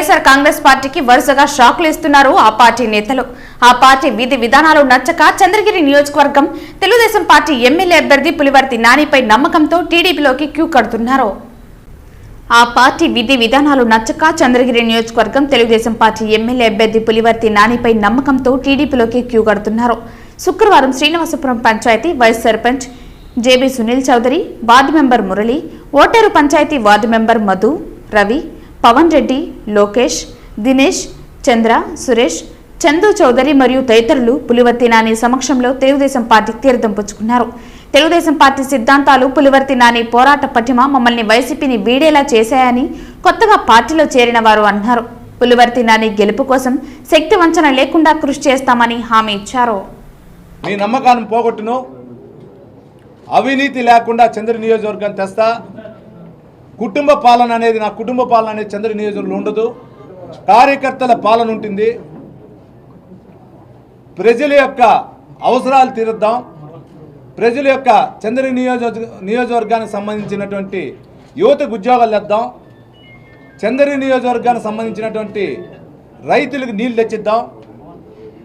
వైఎస్ఆర్ కాంగ్రెస్ పార్టీకి వరుసగా షాకులు ఇస్తున్నారు ఆ పార్టీ నేతలు. ఆ పార్టీ విధి విధానాలు నచ్చక చంద్రగిరి నియోజకవర్గం తెలుగుదేశం పార్టీ ఎమ్మెల్యే అభ్యర్థి పులివర్తి నానిపై నమ్మకంతో టీడీపీలోకి క్యూ కడుతున్నారు. ఆ పార్టీ విధి విధానాలు నచ్చక చంద్రగిరి నియోజకవర్గం తెలుగుదేశం పార్టీ ఎమ్మెల్యే అభ్యర్థి పులివర్తి నానిపై నమ్మకంతో టీడీపీలోకి క్యూ కడుతున్నారు. శుక్రవారం Srinivasapuram panchayat vice sarpanch JB Sunil Chowdary ward member Murali Oteru panchayat ward member Madhu Ravi Pavan Reddy Lokesh Dinesh Chandra Suresh Chandu Chowdary మరియు తదితరులు పులివర్తి నాని సమక్షంలో తెలుగుదేశం పార్టీ తీర్థం పుచ్చుకున్నారు. తెలుగుదేశం పార్టీ సిద్ధాంతాలు పులివర్తి నాని పోరాట పటిమ మమ్మల్ని వైసీపీని వీడేలా చేశాయని కొత్తగా పార్టీలో చేరిన వారు అన్నారు. పులివర్తి నాని గెలుపు కోసం శక్తి వంచన లేకుండా కృషి చేస్తామని హామీ ఇచ్చారు. మీ నమ్మకాన్ని పోగొట్టును. అవినీతి లేకుండా చంద్ర నియోజకవర్గం తెస్తా. కుటుంబ పాలన అనేది నా కుటుంబ పాలన అనేది చంద్ర నియోజకవర్గంలో ఉండదు. కార్యకర్తల పాలన ఉంటుంది. ప్రజల యొక్క అవసరాలు తీరుద్దాం. ప్రజల యొక్క చంద్ర నియోజక నియోజకవర్గానికి సంబంధించినటువంటి యువతకు ఉద్యోగాలు తెద్దాం. చందరి నియోజకవర్గానికి సంబంధించినటువంటి రైతులకు నీళ్ళు తెచ్చిద్దాం.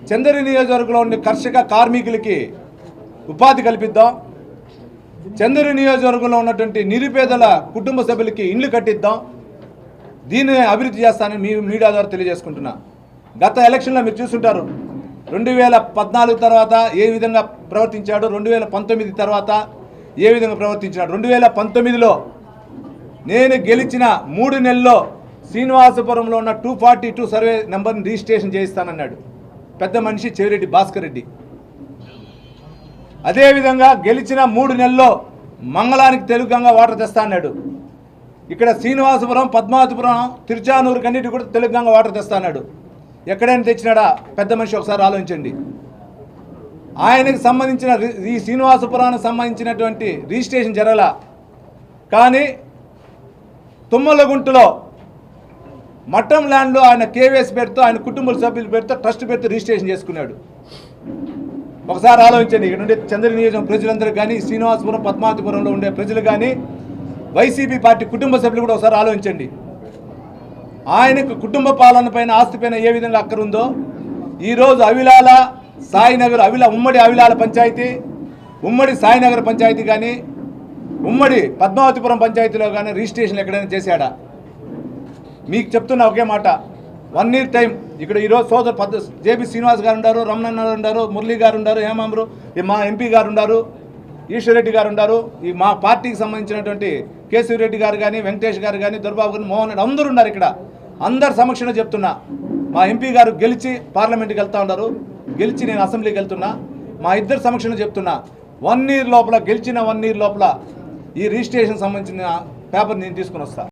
చందరి నియోజకవర్గంలో ఉండే కర్షక కార్మికులకి ఉపాధి కల్పిద్దాం. చంద్ర నియోజకవర్గంలో ఉన్నటువంటి నిరుపేదల కుటుంబ సభ్యులకి ఇండ్లు కట్టిద్దాం. దీన్ని అభివృద్ధి చేస్తానని మీ మీడియా ద్వారా తెలియజేసుకుంటున్నా. గత ఎలక్షన్లో మీరు చూసుంటారు. రెండు వేల పద్నాలుగు తర్వాత ఏ విధంగా ప్రవర్తించాడు రెండు వేల పంతొమ్మిది తర్వాత ఏ విధంగా ప్రవర్తించాడు రెండు వేల పంతొమ్మిదిలో నేను గెలిచిన మూడు నెలల్లో శ్రీనివాసపురంలో ఉన్న టూ ఫార్టీ టూ సర్వే నెంబర్ని రిజిస్ట్రేషన్ చేయిస్తానన్నాడు. పెద్ద మనిషి చెవిరెడ్డి భాస్కర్ రెడ్డి. అదేవిధంగా గెలిచిన మూడు నెలల్లో మంగళానికి తెలుగుగంగా వాటర్ తెస్తా అన్నాడు. ఇక్కడ శ్రీనివాసపురం పద్మావతిపురం తిరుచానూరు కన్నిటి కూడా తెలుగుగంగా వాటర్ తెస్తా అన్నాడు. ఎక్కడైనా తెచ్చినాడా? పెద్ద మనిషి ఒకసారి ఆలోచించండి. ఆయనకు సంబంధించిన ఈ శ్రీనివాసపురానికి సంబంధించినటువంటి రిజిస్ట్రేషన్ జరగల. కానీ తుమ్మలగుంటలో మట్టం ల్యాండ్లో ఆయన కేవీఎస్ పేరుతో ఆయన కుటుంబ సభ్యుల పేరుతో ట్రస్ట్ పేరుతో రిజిస్ట్రేషన్ చేసుకున్నాడు. ఒకసారి ఆలోచించండి ఇక్కడ ఉండే చంద్ర నియోజకవర్గం ప్రజలందరూ కానీ శ్రీనివాసపురం పద్మావతిపురంలో ఉండే ప్రజలు కానీ వైసీపీ పార్టీ కుటుంబ సభ్యులు కూడా ఒకసారి ఆలోచించండి. ఆయనకు కుటుంబ పాలన పైన ఆస్తి పైన ఏ విధంగా అక్కరుందో ఈరోజు అవిలాల సాయినగర్ అవిల ఉమ్మడి అవిలాల పంచాయతీ ఉమ్మడి సాయినగర్ పంచాయతీ కానీ ఉమ్మడి పద్మావతిపురం పంచాయతీలో కానీ రిజిస్ట్రేషన్ ఎక్కడైనా చేశాడా? మీకు చెప్తున్న ఒకే మాట వన్ ఇయర్ టైం ఇక్కడ ఈరోజు సోదరు పద్ద జేపీ శ్రీనివాస్ గారు ఉన్నారు రమణన్న గారు ఉన్నారు మురళీ గారు ఉన్నారు హేమాంబరు మా ఎంపీ గారు ఉన్నారు ఈశ్వరెడ్డి గారు ఉన్నారు ఈ మా పార్టీకి సంబంధించినటువంటి కేశవరెడ్డి గారు కానీ వెంకటేష్ గారు కానీ దుర్బాబు గారు మోహన్ రెడ్డి అందరూ ఉన్నారు ఇక్కడ. అందరు సమక్షంలో చెప్తున్నా. మా ఎంపీ గారు గెలిచి పార్లమెంట్కి వెళ్తా ఉన్నారు గెలిచి నేను అసెంబ్లీకి వెళ్తున్నా. మా ఇద్దరు సమక్షంలో చెప్తున్నా. వన్ ఇయర్ లోపల గెలిచిన వన్ ఇయర్ లోపల ఈ రిజిస్ట్రేషన్ సంబంధించిన పేపర్ నేను తీసుకుని వస్తాను